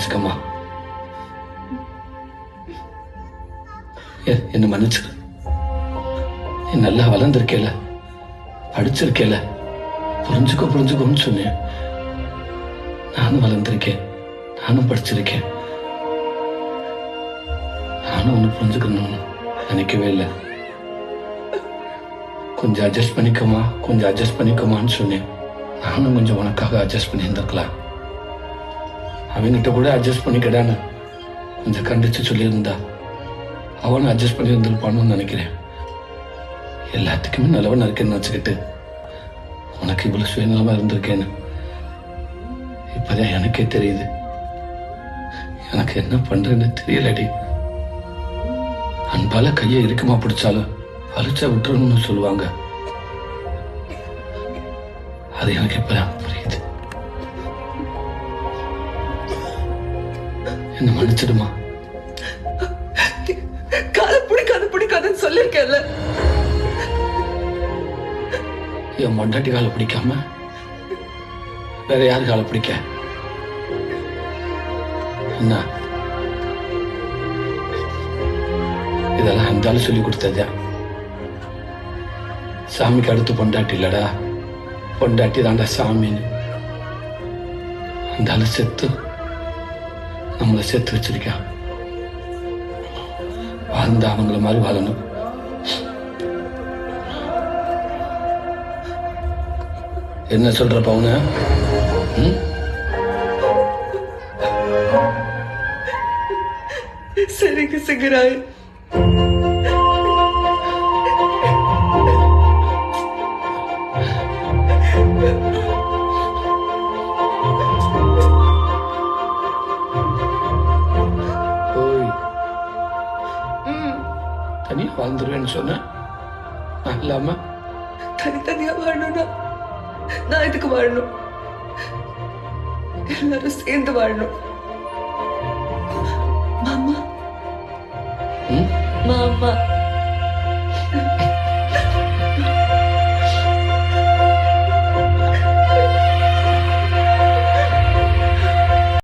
மன்னிச்சுக்கம்மா. என்ன மன்னிச்சிரு நீ நல்லா வளர்ந்துருக்கேல. படிச்சிருக்கேல. புரிஞ்சுக்கோ புரிஞ்சுக்கோன்னு சொன்னேன். நானும் வளர்ந்துருக்கேன். நானும் படிச்சிருக்கேன். நானும் ஒன்று புரிஞ்சுக்கணும்னு நினைக்கவே இல்லை. கொஞ்சம் அட்ஜஸ்ட் பண்ணிக்கோமா? கொஞ்சம் அட்ஜஸ்ட் பண்ணிக்கோமான்னு சொன்னேன். நானும் கொஞ்சம் உனக்காக அட்ஜஸ்ட் பண்ணியிருந்திருக்கலாம். அவங்கிட்ட கூட அட்ஜஸ்ட் பண்ணிக்கடான்னு கொஞ்சம் கண்டித்து சொல்லியிருந்தா. அவனும் அட்ஜஸ்ட் பண்ணி இருந்திருப்பான்னு நினைக்கிறேன். எல்லாத்துக்குமே நல்லவன் இருக்கேன்னு வச்சுக்கிட்டு உனக்கு இவ்வளோ சுயநலமாக இருந்திருக்கேன்னு இப்போதான் எனக்கே தெரியுது. எனக்கு என்ன பண்ணுறேன்னு தெரியலடி. அன்பால கையை இருக்குமா பிடிச்சாலும் வலிச்சா விட்டுறணும்னு சொல்லுவாங்க. அது எனக்கு இப்பதான் புரியுது. என்ன மன்னிச்சிடுமா? காலை பிடிக்காது பிடிக்காதுன்னு சொல்லியிருக்கேன்ல. என் மொண்டாட்டி காலை பிடிக்காம வேற யாரு காலை பிடிக்க? என்ன? இதெல்லாம் ஆளு சொல்லி கொடுத்ததா. சாமிக்கு அடுத்து பொண்டாட்டி இல்லடா. பொண்டாட்டி தாண்டா சாமின்னு. ஆளு செத்து நம்மளை சேர்த்து வச்சிருக்கான். வாழ்ந்த அவங்கள மாதிரி வாழணும். என்ன சொல்ற பவுன? சரிங்க சிங்கராய் தனியா வாழ்ந்துருவேன்னு சொன்ன. நான் இல்லாம தனித்தனியா வாழணும்னா நான் இதுக்கு வாழணும்? எல்லாரும் சேர்ந்து வாழணும். மாமா? மாமா.